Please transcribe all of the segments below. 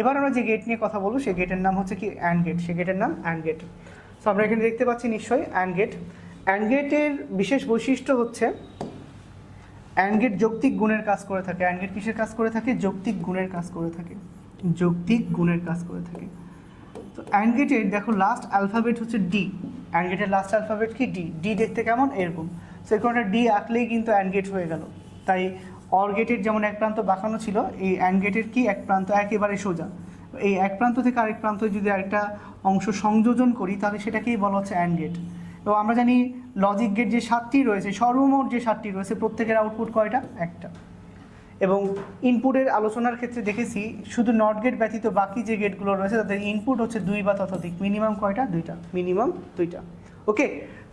এবার আমরা যে গেট নিয়ে কথা বলব সেই গেটের নাম হচ্ছে কি অ্যান্ড গেট সেই গেটের নাম অ্যান্ড গেট সো আমরা এখানে দেখতে পাচ্ছি নিশ্চয়ই অ্যান্ড গেট অ্যান্ড গেটের বিশেষ বৈশিষ্ট্য হচ্ছে অ্যান্ড গেট যৌক্তিক গুণের কাজ করে থাকে। অ্যান্ড গেট কিসের কাজ করে থাকে? যৌক্তিক গুণের কাজ করে থাকে। যৌক্তিক গুণের কাজ করে থাকে। তো অ্যান্ড গেটের দেখো লাস্ট অ্যালফাবেট হচ্ছে ডি অ্যান্ড গেটের লাস্ট অ্যালফাবেট কি? ডি ডি দেখতে কেমন? এরকম। সো এরকম একটা ডি আঁকলেই কিন্তু অ্যান্ড গেট হয়ে গেল। তাই অর গেটের যেমন এক প্রান্ত বাঁকানো ছিল, এই অ্যান্ড গেটের কি এক প্রান্ত? একেবারে সোজা। এই এক প্রান্ত থেকে আরেক প্রান্ত যদি আরেকটা অংশ সংযোজন করি, তাহলে সেটাকেই বলা হচ্ছে অ্যান্ড গেট। এবং আমরা জানি লজিক গেট যে সাতটি রয়েছে, সর্বমোট যে সাতটি রয়েছে, প্রত্যেকের আউটপুট কয়টা? একটা। এবং ইনপুটের আলোচনার ক্ষেত্রে দেখেছি, শুধু নট গেট ব্যতীত বাকি যে গেটগুলো রয়েছে, তাদের ইনপুট হচ্ছে দুই বা ততোধিক। মিনিমাম কয়টা? দুইটা। মিনিমাম দুইটা। ওকে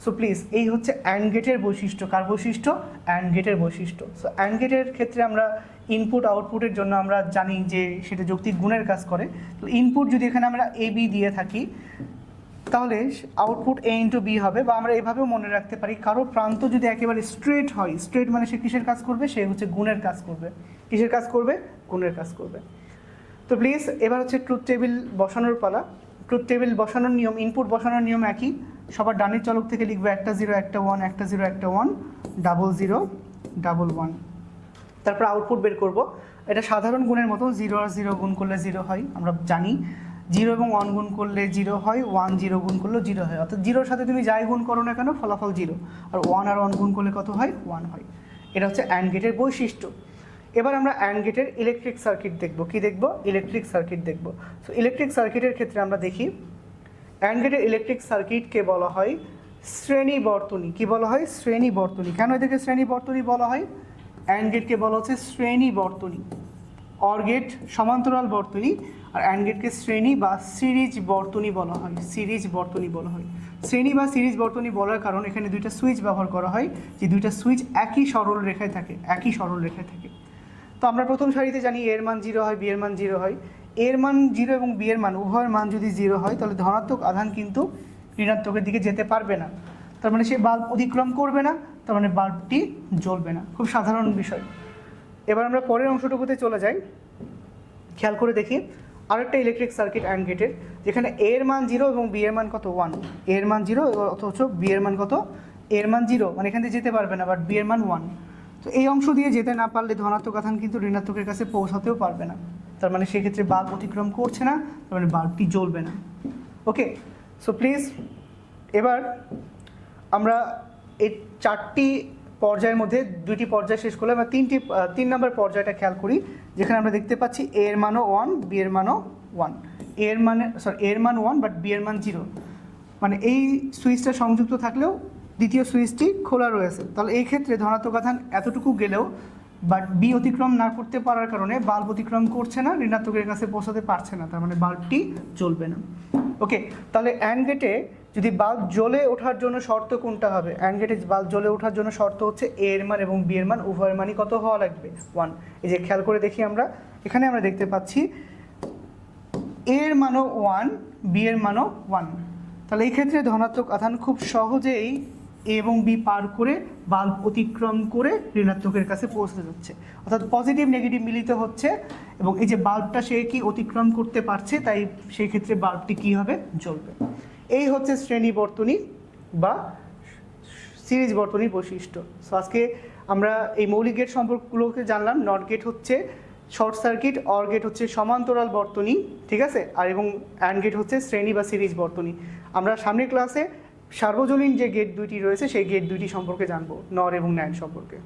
সো প্লিজ এই হচ্ছে অ্যান্ড গেটের বৈশিষ্ট্য। কার বৈশিষ্ট্য? অ্যান্ড গেটের বৈশিষ্ট্য। সো অ্যান্ড গেটের ক্ষেত্রে আমরা ইনপুট আউটপুটের জন্য আমরা জানি যে সেটা যৌক্তিক গুণের কাজ করে। তো ইনপুট যদি এখানে আমরা এ বি দিয়ে থাকি, তাহলে আউটপুট এ ইন্টু বি হবে বা আমরা এভাবেও মনে রাখতে পারি, কারও প্রান্ত যদি একেবারে স্ট্রেট হয় স্ট্রেট মানে সে কিসের কাজ করবে? সে হচ্ছে গুণের কাজ করবে। কিসের কাজ করবে? গুণের কাজ করবে। তো প্লিজ এবার হচ্ছে ট্রুথ টেবিল বসানোর পালা। ট্রুথ টেবিল বসানোর নিয়ম ইনপুট বসানোর নিয়ম একই। সবার ডানের চলক থেকে লিখবে একটা জিরো, একটা ওয়ান, একটা জিরো, একটা one, double zero, double one. তারপর আউটপুট বের করব। এটা সাধারণ গুণের মতো জিরো আর জিরো গুণ করলে জিরো হয়, আমরা জানি। জিরো এবং ওয়ান গুণ করলে জিরো হয়, ওয়ান জিরো গুণ করলেও জিরো হয়। অর্থাৎ জিরোর সাথে তুমি যাই গুণ করো না কেন, ফলাফল জিরো। আর ওয়ান আর ওয়ান গুণ করলে কত হয়? ওয়ান হয়। এটা হচ্ছে অ্যান্ড গেটের বৈশিষ্ট্য। এবার আমরা অ্যান্ড গেটের ইলেকট্রিক সার্কিট দেখব। কি দেখব? ইলেকট্রিক সার্কিট দেখব। সো ইলেকট্রিক সার্কিটের ক্ষেত্রে আমরা দেখি অ্যান্ড গেটের ইলেকট্রিক সার্কিটকে বলা হয় শ্রেণি বর্তনী। কি বলা হয়? শ্রেণি বর্তনী। কেন এদেরকে শ্রেণি বর্তনী বলা হয়? অ্যান্ড গেটকে বলা হচ্ছে শ্রেণি বর্তনী। অর গেট সমান্তরাল বর্তনী আর অ্যান্ড গেটকে শ্রেণি বা সিরিজ বর্তনী বলা হয়। সিরিজ বর্তনী বলা হয়। শ্রেণি বা সিরিজ বর্তনী বলার কারণ এখানে দুইটা সুইচ ব্যবহার করা হয়, যে দুইটা সুইচ একই সরল রেখায় থাকে, একই সরল রেখায় থাকে। তো আমরা প্রথম সারিতে জানি এর মান জিরো হয় বি এর মান জিরো হয়। এর মান জিরো এবং বি এর মান, উভয়ের মান যদি জিরো হয়, তাহলে ধনাত্মক আধান কিন্তু ঋণাত্মকের দিকে যেতে পারবে না। তার মানে সে বাল্ব অতিক্রম করবে না, তার মানে বাল্বটি জ্বলবে না। খুব সাধারণ বিষয়। এবার আমরা পরের অংশটুকুতে চলে যাই। খেয়াল করে দেখি, আরেকটা ইলেকট্রিক সার্কিট অ্যান্ড গেটের যেখানে এর মান জিরো এবং বি এর মান কত ওয়ানের মান জিরো অথচ বি এর মান কত এর মান জিরো। মানে এখান থেকে যেতে পারবে না বাট বি এর মান ওয়ান তো এই অংশ দিয়ে যেতে না পারলে ধনাত্মক আধান কিন্তু ঋণাত্মকের কাছে পৌঁছাতেও পারবে না। তার মানে সেক্ষেত্রে বাল্ব অতিক্রম করছে না, তার মানে বাল্বটি জ্বলবে না। ওকে সো প্লিজ এবার আমরা এই চারটি পর্যায়ের মধ্যে দুইটি পর্যায় শেষ করলাম আমরা তিনটি তিন নম্বর পর্যায়টা খেয়াল করি, যেখানে আমরা দেখতে পাচ্ছি এ এর মানও ওয়ান বি এর মানও ওয়ান এ এর মানে সরি এর মান ওয়ান বাট বি এর মান জিরো মানে এই সুইচটা সংযুক্ত থাকলেও দ্বিতীয় সুইচটি খোলা রয়েছে। তাহলে এই ক্ষেত্রে ধনাত্মক আধান এতটুকু গেলেও বাট বি অতিক্রম না করতে পারার কারণে বাল্ব অতিক্রম করছে না, ঋণাত্মকের কাছে পৌঁছাতে পারছে না, তার মানে বাল্বটি জ্বলবে না। ওকে তাহলে অ্যান্ড গেটে যদি বাল্ব জ্বলে ওঠার জন্য শর্ত কোনটা হবে? অ্যান্ড গেটে বাল্ব জ্বলে ওঠার জন্য শর্ত হচ্ছে এ এর মান এবং বি এর মান, উভয়ের মানই কত হওয়া লাগবে? ওয়ান এই যে খেয়াল করে দেখি আমরা, এখানে আমরা দেখতে পাচ্ছি এ এর মানও ওয়ান বি এর মানও ওয়ান তাহলে এই ক্ষেত্রে ধনাত্মক আধান খুব সহজেই এ এবং বি পার করে বাল্ব অতিক্রম করে ঋণাত্মকের কাছে পৌঁছতে যাচ্ছে অর্থাৎ পজিটিভ নেগেটিভ মিলিত হচ্ছে এবং এই যে বাল্বটা সে কি অতিক্রম করতে পারছে, তাই সেই ক্ষেত্রে বাল্বটি কি হবে? জ্বলবে। এই হচ্ছে শ্রেণি বর্তনী বা সিরিজ বর্তনীর বৈশিষ্ট্য। সো আজকে আমরা এই মৌলিক গেট সম্পর্কগুলোকে জানলাম। নট গেট হচ্ছে শর্ট সার্কিট অর গেট হচ্ছে সমান্তরাল বর্তনী, ঠিক আছে? আর এবং অ্যান্ড গেট হচ্ছে শ্রেণি বা সিরিজ বর্তনী। আমরা সামনের ক্লাসে সার্বজনীন যে গেট দুইটি রয়েছে সেই গেট দুইটি সম্পর্কে জানব। নর এবং ন্যান্ড সম্পর্কে।